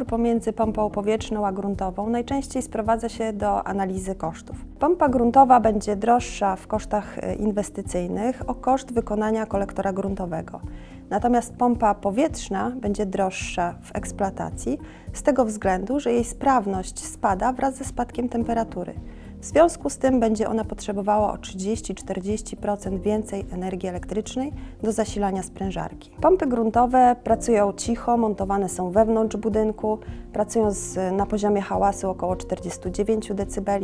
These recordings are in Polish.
pomiędzy pompą powietrzną a gruntową najczęściej sprowadza się do analizy kosztów. Pompa gruntowa będzie droższa w kosztach e, inwestycyjnych o koszt wykonania kolektora gruntowego. Natomiast pompa powietrzna będzie droższa w eksploatacji z tego względu, że jej sprawność spada wraz ze spadkiem temperatury. W związku z tym będzie ona potrzebowała o 30-40% więcej energii elektrycznej do zasilania sprężarki. Pompy gruntowe pracują cicho, montowane są wewnątrz budynku, pracują z, na poziomie hałasu około 49 dB,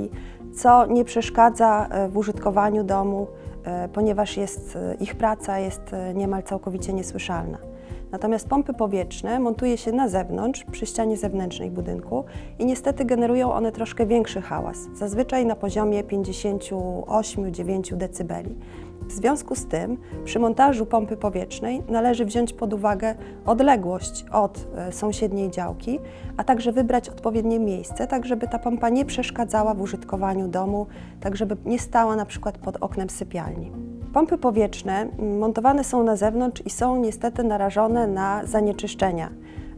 co nie przeszkadza e, w użytkowaniu domu, e, ponieważ jest, e, ich praca jest niemal całkowicie niesłyszalna. Natomiast pompy powietrzne montuje się na zewnątrz, przy ścianie zewnętrznej budynku i niestety generują one troszkę większy hałas, zazwyczaj na poziomie 58-9 dB. W związku z tym przy montażu pompy powietrznej należy wziąć pod uwagę odległość od e, sąsiedniej działki, a także wybrać odpowiednie miejsce, tak żeby ta pompa nie przeszkadzała w użytkowaniu domu, tak żeby nie stała na przykład pod oknem sypialni. Pompy powietrzne montowane są na zewnątrz i są niestety narażone na zanieczyszczenia,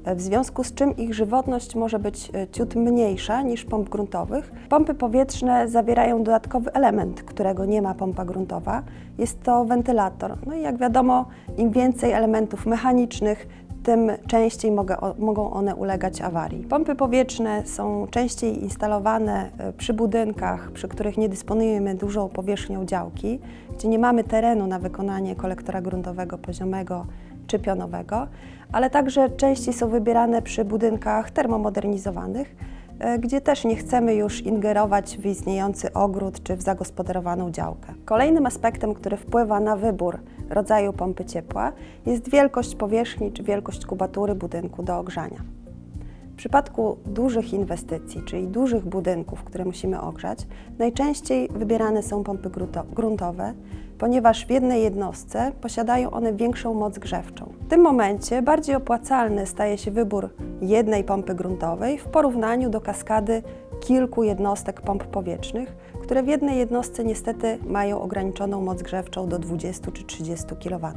e, w związku z czym ich żywotność może być e, ciut mniejsza niż pomp gruntowych. Pompy powietrzne zawierają dodatkowy element, którego nie ma pompa gruntowa. Jest to wentylator. No i jak wiadomo, im więcej elementów mechanicznych, tym częściej mogę, mogą one ulegać awarii. Pompy powietrzne są częściej instalowane e, przy budynkach, przy których nie dysponujemy dużą powierzchnią działki, gdzie nie mamy terenu na wykonanie kolektora gruntowego poziomego czy pionowego, ale także częściej są wybierane przy budynkach termomodernizowanych, gdzie też nie chcemy już ingerować w istniejący ogród czy w zagospodarowaną działkę. Kolejnym aspektem, który wpływa na wybór rodzaju pompy ciepła jest wielkość powierzchni czy wielkość kubatury budynku do ogrzania. W przypadku dużych inwestycji, czyli dużych budynków, które musimy ogrzać, najczęściej wybierane są pompy gruntowe, ponieważ w jednej jednostce posiadają one większą moc grzewczą. W tym momencie bardziej opłacalny staje się wybór jednej pompy gruntowej w porównaniu do kaskady kilku jednostek pomp powietrznych, które w jednej jednostce niestety mają ograniczoną moc grzewczą do 20 czy 30 kW.